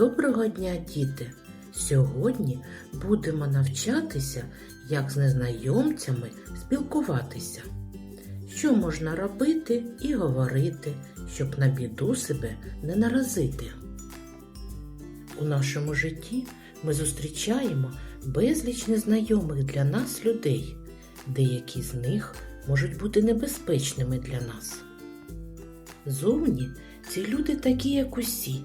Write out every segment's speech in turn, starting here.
Доброго дня, діти! Сьогодні будемо навчатися, як з незнайомцями спілкуватися. Що можна робити і говорити, щоб на біду себе не наразити. У нашому житті ми зустрічаємо безліч незнайомих для нас людей. Деякі з них можуть бути небезпечними для нас. Зовні ці люди такі, як усі.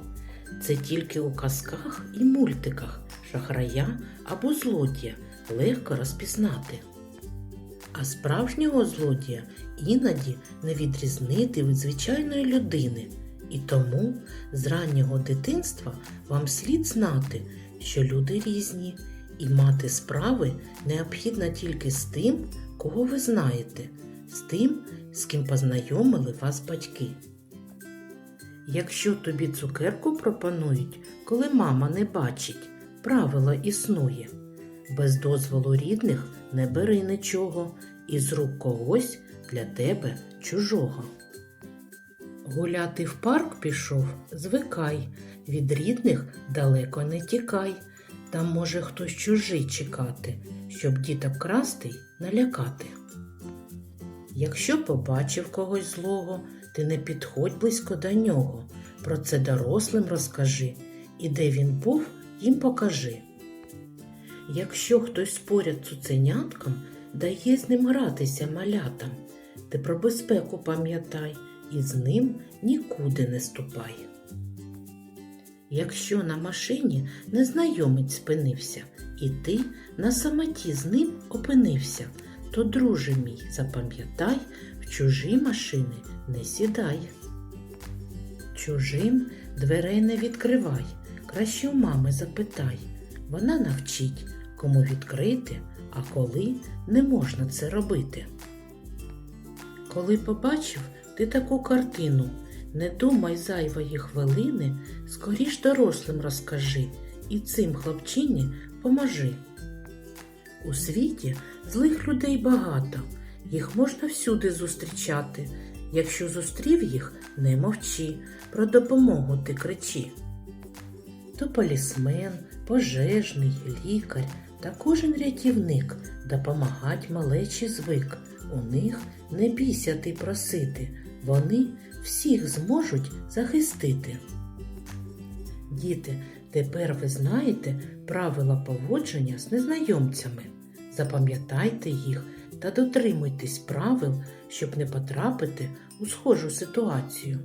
Це тільки у казках і мультиках шахрая або злодія легко розпізнати. А справжнього злодія іноді не відрізнити від звичайної людини. І тому з раннього дитинства вам слід знати, що люди різні, і мати справи необхідно тільки з тим, кого ви знаєте, з тим, з ким познайомили вас батьки. Якщо тобі цукерку пропонують, коли мама не бачить, правило існує. Без дозволу рідних не бери нічого, і з рук когось для тебе чужого. Гуляти в парк пішов, звикай, від рідних далеко не тікай. Там може хтось чужий чекати, щоб діток красти налякати. Якщо побачив когось злого, ти не підходь близько до нього. Про це дорослим розкажи, і де він був, їм покажи. Якщо хтось поряд цуценяткам, дає з ним гратися малятам, ти про безпеку пам'ятай і з ним нікуди не ступай. Якщо на машині незнайомець спинився, і ти на самоті з ним опинився, то, друже мій, запам'ятай, чужі машини не сідай. Чужим дверей не відкривай, краще у мами запитай. Вона навчить, кому відкрити, а коли не можна це робити. Коли побачив ти таку картину, не думай зайвої хвилини, скоріш дорослим розкажи і цим хлопчині поможи. У світі злих людей багато, їх можна всюди зустрічати. Якщо зустрів їх, не мовчи, про допомогу ти кричи. То полісмен, пожежний, лікар та кожен рятівник допомагать малечі звик. У них не бійся ти просити, вони всіх зможуть захистити. Діти, тепер ви знаєте правила поводження з незнайомцями. Запам'ятайте їх та дотримуйтесь правил, щоб не потрапити у схожу ситуацію.